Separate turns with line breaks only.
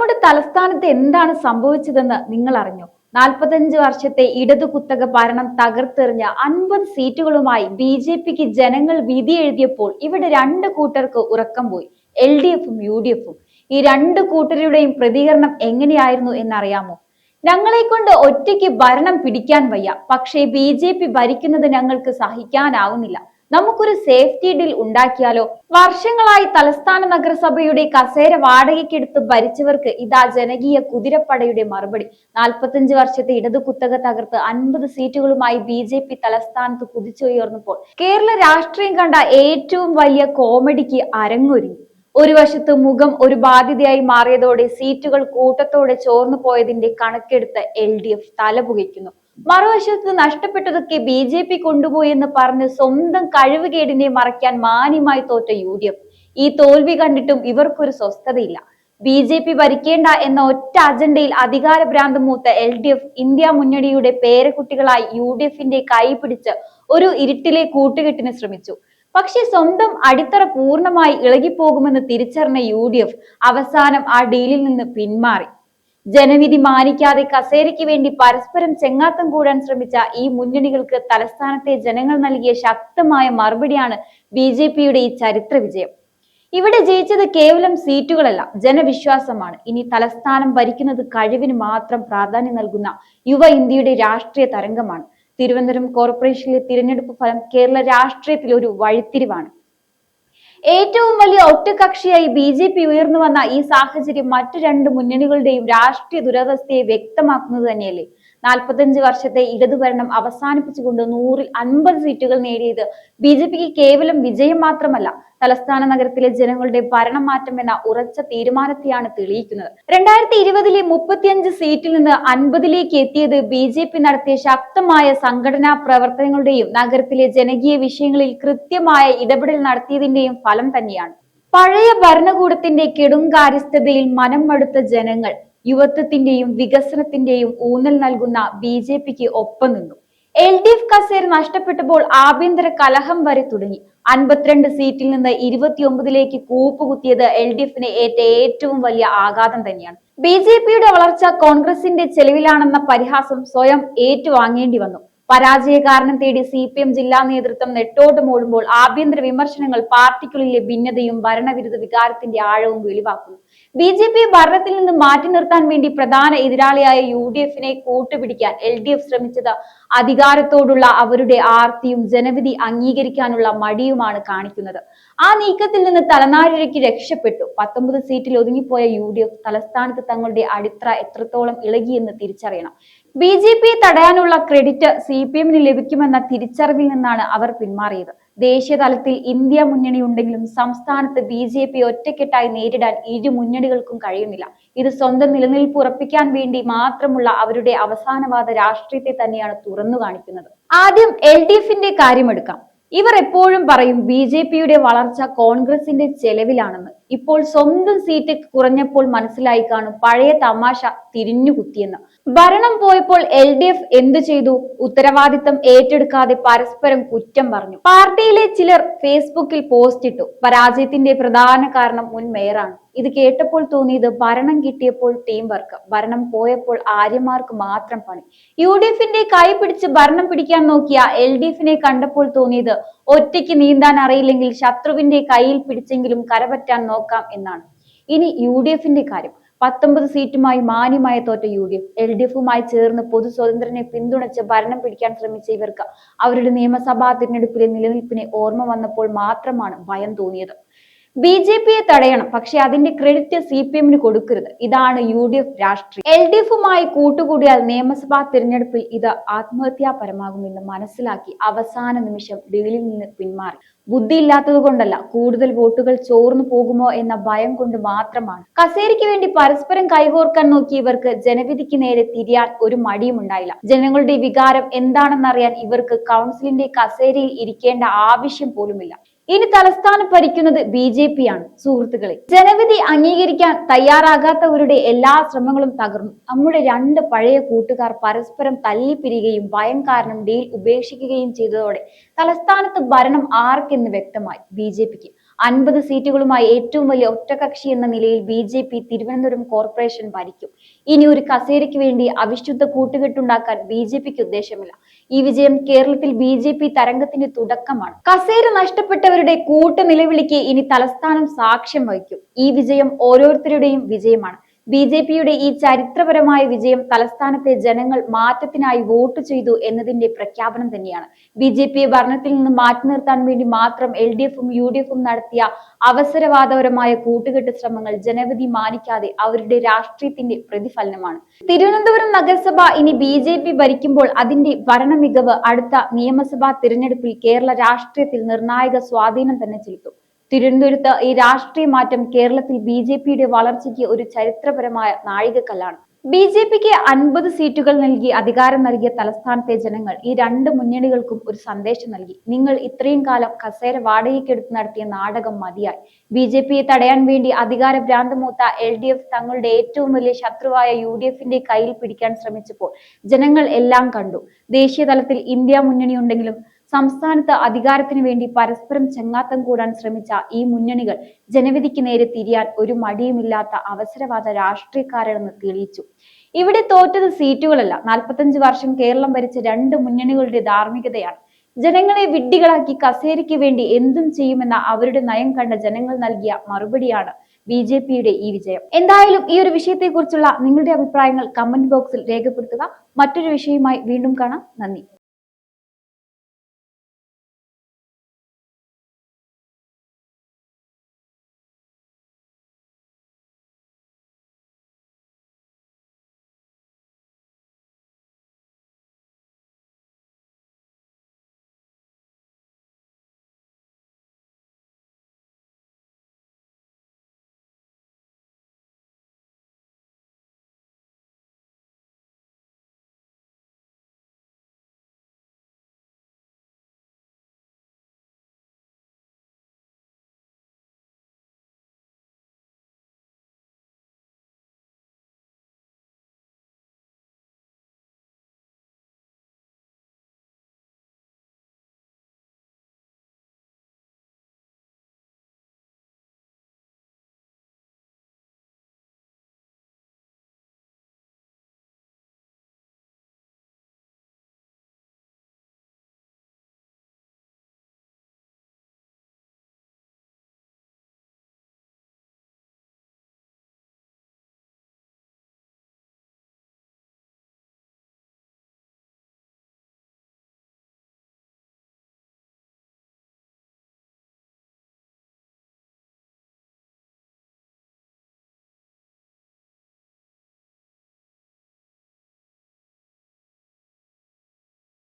നമ്മുടെ തലസ്ഥാനത്ത് എന്താണ് സംഭവിച്ചതെന്ന് നിങ്ങൾ അറിഞ്ഞു? നാൽപ്പത്തഞ്ച് വർഷത്തെ ഇടതു കുത്തക ഭരണം തകർത്തെറിഞ്ഞ അൻപത് സീറ്റുകളുമായി ബി ജെ പിക്ക് ജനങ്ങൾ വിധി എഴുതിയപ്പോൾ ഇവിടെ രണ്ട് കൂട്ടർക്ക് ഉറക്കം പോയി. എൽ ഡി എഫും യു ഡി എഫും. ഈ രണ്ട് കൂട്ടരുടെയും പ്രതികരണം എങ്ങനെയായിരുന്നു എന്നറിയാമോ? ഞങ്ങളെ കൊണ്ട് ഒറ്റയ്ക്ക് ഭരണം പിടിക്കാൻ വയ്യ. പക്ഷേ ബി ജെ പി ഭരിക്കുന്നത് ഞങ്ങൾക്ക് സഹിക്കാനാവുന്നില്ല. നമുക്കൊരു സേഫ്റ്റി ഡീൽ ഉണ്ടാക്കിയാലോ? വർഷങ്ങളായി തലസ്ഥാന നഗരസഭയുടെ കസേര വാടകയ്ക്കെടുത്ത് ഭരിച്ചവർക്ക് ഇതാ ജനകീയ കുതിരപ്പടയുടെ മറുപടി. നാൽപ്പത്തഞ്ച് വർഷത്തെ ഇടതു കുത്തക തകർത്ത് അൻപത് സീറ്റുകളുമായി ബി ജെ പി തലസ്ഥാനത്ത് കുതിച്ചുയർന്നപ്പോൾ കേരള രാഷ്ട്രീയം കണ്ട ഏറ്റവും വലിയ കോമഡിക്ക് അരങ്ങൊരുങ്ങി. ഒരു വശത്ത് മുഖം ഒരു ബാധ്യതയായി മാറിയതോടെ സീറ്റുകൾ കൂട്ടത്തോടെ ചോർന്നു പോയതിന്റെ കണക്കെടുത്ത് എൽ ഡി എഫ് തലപുകയ്ക്കുന്നു. മറുവശത്ത് നഷ്ടപ്പെട്ടതൊക്കെ ബി ജെ പി കൊണ്ടുപോയെന്ന് പറഞ്ഞ് സ്വന്തം കഴിവുകേടിനെ മറയ്ക്കാൻ മാന്യമായി തോറ്റ യു ഡി എഫ്. ഈ തോൽവി കണ്ടിട്ടും ഇവർക്കൊരു സ്വസ്ഥതയില്ല. ബി ജെ പി ഭരിക്കേണ്ട എന്ന ഒറ്റ അജണ്ടയിൽ അധികാര ഭ്രാന്തം മൂത്ത എൽ ഡി എഫ് ഇന്ത്യ മുന്നണിയുടെ പേരക്കുട്ടികളായി യു ഡി എഫിന്റെ കൈ പിടിച്ച് ഒരു ഇരുട്ടിലെ കൂട്ടുകെട്ടിന് ശ്രമിച്ചു. പക്ഷെ സ്വന്തം അടിത്തറ പൂർണമായി ഇളകിപ്പോകുമെന്ന് തിരിച്ചറിഞ്ഞ യു ഡി എഫ് അവസാനം ആ ഡീലിൽ നിന്ന് പിന്മാറി. ജനവിധി മാനിക്കാതെ കസേരയ്ക്ക് വേണ്ടി പരസ്പരം ചെങ്ങാത്തം കൂടാൻ ശ്രമിച്ച ഈ മുന്നണികൾക്ക് തലസ്ഥാനത്തെ ജനങ്ങൾ നൽകിയ ശക്തമായ മറുപടിയാണ് ബി ജെ പിയുടെ ഈ ചരിത്ര വിജയം. ഇവിടെ ജയിച്ചത് കേവലം സീറ്റുകളല്ല ജനവിശ്വാസമാണ്. ഇനി തലസ്ഥാനം ഭരിക്കുന്നത് കഴിവിന് മാത്രം പ്രാധാന്യം നൽകുന്ന യുവ ഇന്ത്യയുടെ രാഷ്ട്രീയ തരംഗമാണ്. തിരുവനന്തപുരം കോർപ്പറേഷനിലെ തിരഞ്ഞെടുപ്പ് ഫലം കേരള രാഷ്ട്രീയത്തിൽ ഒരു വഴിത്തിരിവാണ്. ഏറ്റവും വലിയ ഒറ്റകക്ഷിയായി ബി ജെ പി ഉയർന്നു വന്ന ഈ സാഹചര്യം മറ്റു രണ്ട് മുന്നണികളുടെയും രാഷ്ട്രീയ ദുരവസ്ഥയെ വ്യക്തമാക്കുന്നത് തന്നെയല്ലേ? നാൽപ്പത്തഞ്ച് വർഷത്തെ ഇടതുഭരണം അവസാനിപ്പിച്ചുകൊണ്ട് നൂറിൽ അൻപത് സീറ്റുകൾ നേടിയത് ബി ജെ പിക്ക് കേവലം വിജയം മാത്രമല്ല തലസ്ഥാന നഗരത്തിലെ ജനങ്ങളുടെ ഭരണം മാറ്റം എന്ന ഉറച്ച തീരുമാനത്തെയാണ് തെളിയിക്കുന്നത്. രണ്ടായിരത്തി ഇരുപതിലെ മുപ്പത്തിയഞ്ച് സീറ്റിൽ നിന്ന് അൻപതിലേക്ക് എത്തിയത് ബി ജെ പി നടത്തിയ ശക്തമായ സംഘടനാ പ്രവർത്തനങ്ങളുടെയും നഗരത്തിലെ ജനകീയ വിഷയങ്ങളിൽ കൃത്യമായ ഇടപെടൽ നടത്തിയതിന്റെയും ഫലം തന്നെയാണ്. പഴയ ഭരണകൂടത്തിന്റെ കെടുങ്കാര്യസ്ഥതയിൽ മനം മടുത്ത ജനങ്ങൾ യുവത്വത്തിന്റെയും വികസനത്തിന്റെയും ഊന്നൽ നൽകുന്ന ബി ജെ പിക്ക് ഒപ്പം നിന്നു. എൽ ഡി എഫ് കസേര നഷ്ടപ്പെട്ടപ്പോൾ ആഭ്യന്തര കലഹം വരെ തുടങ്ങി. അൻപത്തിരണ്ട് സീറ്റിൽ നിന്ന് ഇരുപത്തിയൊമ്പതിലേക്ക് കൂപ്പുകുത്തിയത് എൽ ഡി എഫിന് ഏറ്റ ഏറ്റവും വലിയ ആഘാതം തന്നെയാണ്. ബി ജെ പിയുടെ വളർച്ച കോൺഗ്രസിന്റെ ചെലവിലാണെന്ന പരിഹാസം സ്വയം ഏറ്റുവാങ്ങേണ്ടി വന്നു. പരാജയ കാരണം തേടി സി പി എം ജില്ലാ നേതൃത്വം നെട്ടോട്ട് മൂടുമ്പോൾ ആഭ്യന്തര വിമർശനങ്ങൾ പാർട്ടിക്കുള്ളിലെ ഭിന്നതയും ഭരണവിരുദ്ധ വികാരത്തിന്റെ ആഴവും വെളിവാക്കുന്നു. ബി ജെ പി ഭരണത്തിൽ നിന്ന് മാറ്റി നിർത്താൻ വേണ്ടി പ്രധാന എതിരാളിയായ യു ഡി എഫിനെ കൂട്ടുപിടിക്കാൻ എൽ ഡി എഫ് ശ്രമിച്ചത് അധികാരത്തോടുള്ള അവരുടെ ആർത്തിയും ജനവിധി അംഗീകരിക്കാനുള്ള മടിയുമാണ് കാണിക്കുന്നത്. ആ നീക്കത്തിൽ നിന്ന് തലനാരിഴയ്ക്ക് രക്ഷപ്പെട്ടു. പത്തൊമ്പത് സീറ്റിൽ ഒതുങ്ങിപ്പോയ യു ഡി എഫ് തലസ്ഥാനത്ത് തങ്ങളുടെ അടിത്തറ എത്രത്തോളം ഇളകിയെന്ന് തിരിച്ചറിയണം. ബി ജെ പിയെ തടയാനുള്ള ക്രെഡിറ്റ് സി പി എമ്മിന് ലഭിക്കുമെന്ന തിരിച്ചറിവിൽ നിന്നാണ് അവർ പിന്മാറിയത്. ദേശീയ തലത്തിൽ ഇന്ത്യ മുന്നണി ഉണ്ടെങ്കിലും സംസ്ഥാനത്ത് ബി ജെ പി ഒറ്റക്കെട്ടായി നേരിടാൻ ഇരു മുന്നണികൾക്കും കഴിയുന്നില്ല. ഇത് സ്വന്തം നിലനിൽപ്പ് ഉറപ്പിക്കാൻ വേണ്ടി മാത്രമുള്ള അവരുടെ അവസാനവാദ രാഷ്ട്രീയത്തെ തന്നെയാണ് തുറന്നു കാണിക്കുന്നത്. ആദ്യം എൽ ഡി എഫിന്റെ കാര്യമെടുക്കാം. ഇവർ എപ്പോഴും പറയും ബി ജെ പിയുടെ വളർച്ച കോൺഗ്രസിന്റെ ചെലവിലാണെന്ന്. ഇപ്പോൾ സ്വന്തം സീറ്റ് കുറഞ്ഞപ്പോൾ മനസ്സിലായി കാണും പഴയ തമാശ തിരിഞ്ഞുകുത്തിയെന്ന് ഭരണം പോയപ്പോൾ എൽ ഡി എഫ് എന്തു ചെയ്തു? ഉത്തരവാദിത്തം ഏറ്റെടുക്കാതെ പരസ്പരം കുറ്റം പറഞ്ഞു. പാർട്ടിയിലെ ചിലർ ഫേസ്ബുക്കിൽ പോസ്റ്റ് ഇട്ടു. പരാജയത്തിന്റെ പ്രധാന കാരണം മുൻ മേയറാണ് ഇത് കേട്ടപ്പോൾ തോന്നിയത് ഭരണം കിട്ടിയപ്പോൾ ടീം വർക്ക് ഭരണം പോയപ്പോൾ ആര്യമാർക്ക് മാത്രം പണി. യു ഡി എഫിന്റെ കൈ പിടിച്ച് ഭരണം പിടിക്കാൻ നോക്കിയ എൽ ഡി എഫിനെ കണ്ടപ്പോൾ തോന്നിയത് ഒറ്റയ്ക്ക് നീന്താൻ അറിയില്ലെങ്കിൽ ശത്രുവിന്റെ കയ്യിൽ പിടിച്ചെങ്കിലും കരപറ്റാൻ നോക്കാം എന്നാണ്. ഇനി യു ഡി എഫിന്റെ കാര്യം. പത്തൊമ്പത് സീറ്റുമായി മാന്യമായ തോറ്റ U D F L D എഫുമായി ചേർന്ന് പൊതു സ്വതന്ത്രനെ പിന്തുണച്ച് ഭരണം പിടിക്കാൻ ശ്രമിച്ച ഇവർക്ക് അവരുടെ നിയമസഭാ തിരഞ്ഞെടുപ്പിലെ നിലനിൽപ്പിനെ ഓർമ്മ വന്നപ്പോൾ മാത്രമാണ് ഭയം തോന്നിയത്. ബി ജെ പിയെ തടയണം. പക്ഷെ അതിന്റെ ക്രെഡിറ്റ് സി പി എമ്മിന് കൊടുക്കരുത്. ഇതാണ് യു ഡി എഫ് രാഷ്ട്രീയം. എൽ ഡി എഫുമായി കൂട്ടുകൂടിയാൽ നിയമസഭാ തിരഞ്ഞെടുപ്പിൽ ഇത് ആത്മഹത്യാപരമാകുമെന്ന് മനസ്സിലാക്കി അവസാന നിമിഷം ഡീലിൽ നിന്ന് പിന്മാറി. ബുദ്ധിയില്ലാത്തത് കൊണ്ടല്ല കൂടുതൽ വോട്ടുകൾ ചോർന്നു പോകുമോ എന്ന ഭയം കൊണ്ട് മാത്രമാണ്. കസേരയ്ക്ക് വേണ്ടി പരസ്പരം കൈകോർക്കാൻ നോക്കിയ ഇവർക്ക് ജനവിധിക്ക് നേരെ തിരിയാൻ ഒരു മടിയും ഉണ്ടായില്ല. ജനങ്ങളുടെ വികാരം എന്താണെന്നറിയാൻ ഇവർക്ക് കൗൺസിലിന്റെ കസേരയിൽ ഇരിക്കേണ്ട ആവശ്യം പോലുമില്ല. ഇനി തലസ്ഥാനം ഭരിക്കുന്നത് ബി ജെ പി ആണ് സുഹൃത്തുക്കളെ. ജനവിധി അംഗീകരിക്കാൻ തയ്യാറാകാത്തവരുടെ എല്ലാ ശ്രമങ്ങളും തകർന്നു. നമ്മുടെ രണ്ട് പഴയ കൂട്ടുകാർ പരസ്പരം തല്ലിപ്പിരികയും ഭയം കാരണം ഡീൽ ഉപേക്ഷിക്കുകയും ചെയ്തതോടെ തലസ്ഥാനത്ത് ഭരണം ആർക്കെന്ന് വ്യക്തമായി ബി ജെ പിക്ക്. അൻപത് സീറ്റുകളുമായി ഏറ്റവും വലിയ ഒറ്റകക്ഷി എന്ന നിലയിൽ B J P Thiruvananthapuram corporation ഭരിക്കും. ഇനി ഒരു കസേരയ്ക്ക് വേണ്ടി അവിശുദ്ധ കൂട്ടുകെട്ടുണ്ടാക്കാൻ ബി ജെ പിക്ക് ഉദ്ദേശമില്ല. ഈ വിജയം കേരളത്തിൽ ബി ജെ പി തരംഗത്തിന്റെ തുടക്കമാണ്. കസേര നഷ്ടപ്പെട്ടവരുടെ കൂട്ട നിലവിളിക്ക് ഇനി തലസ്ഥാനം സാക്ഷ്യം വഹിക്കും. ഈ വിജയം ഓരോരുത്തരുടെയും വിജയമാണ്. ബി ജെ പിയുടെ ഈ ചരിത്രപരമായ വിജയം തലസ്ഥാനത്തെ ജനങ്ങൾ മാറ്റത്തിനായി വോട്ട് ചെയ്തു എന്നതിന്റെ പ്രഖ്യാപനം തന്നെയാണ്. ബി ജെ പിയെ ഭരണത്തിൽ നിന്ന് മാറ്റി നിർത്താൻ വേണ്ടി മാത്രം എൽ ഡി എഫും യു ഡി എഫും നടത്തിയ അവസരവാദപരമായ കൂട്ടുകെട്ട് ശ്രമങ്ങൾ ജനവിധി മാനിക്കാതെ അവരുടെ രാഷ്ട്രീയത്തിന്റെ പ്രതിഫലനമാണ്. തിരുവനന്തപുരം നഗരസഭ ഇനി ബി ജെ പി ഭരിക്കുമ്പോൾ അതിന്റെ ഭരണ മികവ് അടുത്ത നിയമസഭാ തിരഞ്ഞെടുപ്പിൽ കേരള രാഷ്ട്രീയത്തിൽ നിർണായക സ്വാധീനം തന്നെ ചെലുത്തും. തിരുവനന്തപുരത്ത് ഈ രാഷ്ട്രീയ മാറ്റം കേരളത്തിൽ ബി ജെ പിയുടെ വളർച്ചയ്ക്ക് ഒരു ചരിത്രപരമായ നാഴികക്കല്ലാണ്. ബി ജെ പിക്ക് അൻപത് സീറ്റുകൾ നൽകി അധികാരം നൽകിയ തലസ്ഥാനത്തെ ജനങ്ങൾ ഈ രണ്ട് മുന്നണികൾക്കും ഒരു സന്ദേശം നൽകി. നിങ്ങൾ ഇത്രയും കാലം കസേര വാടകയ്ക്കെടുത്ത് നടത്തിയ നാടകം മതിയായി. ബി ജെ പിയെ തടയാൻ വേണ്ടി അധികാര ഭ്രാന്തമൂത്ത എൽ ഡി എഫ് തങ്ങളുടെ ഏറ്റവും വലിയ ശത്രുവായ യു ഡി എഫിന്റെ കയ്യിൽ പിടിക്കാൻ ശ്രമിച്ചപ്പോൾ ജനങ്ങൾ എല്ലാം കണ്ടു. ദേശീയ തലത്തിൽ ഇന്ത്യ മുന്നണി ഉണ്ടെങ്കിലും സംസ്ഥാനത്ത് അധികാരത്തിന് വേണ്ടി പരസ്പരം ചെങ്ങാത്തം കൂടാൻ ശ്രമിച്ച ഈ മുന്നണികൾ ജനവിധിക്ക് നേരെ തിരിയാൻ ഒരു മടിയുമില്ലാത്ത അവസരവാദ രാഷ്ട്രീയക്കാരാണെന്ന് തെളിയിച്ചു. ഇവിടെ തോറ്റത് സീറ്റുകളല്ല. നാൽപ്പത്തഞ്ച് വർഷം കേരളം ഭരിച്ച രണ്ട് മുന്നണികളുടെ ധാർമ്മികതയാണ്. ജനങ്ങളെ വിഡ്ഢികളാക്കി കസേരയ്ക്ക് വേണ്ടി എന്തും ചെയ്യുമെന്ന അവരുടെ നയം കണ്ട ജനങ്ങൾ നൽകിയ മറുപടിയാണ് ബി ജെ പിയുടെ ഈ വിജയം. എന്തായാലും ഈ ഒരു വിഷയത്തെക്കുറിച്ചുള്ള നിങ്ങളുടെ അഭിപ്രായങ്ങൾ കമന്റ് ബോക്സിൽ രേഖപ്പെടുത്തുക. മറ്റൊരു വിഷയവുമായി വീണ്ടും കാണാം. നന്ദി.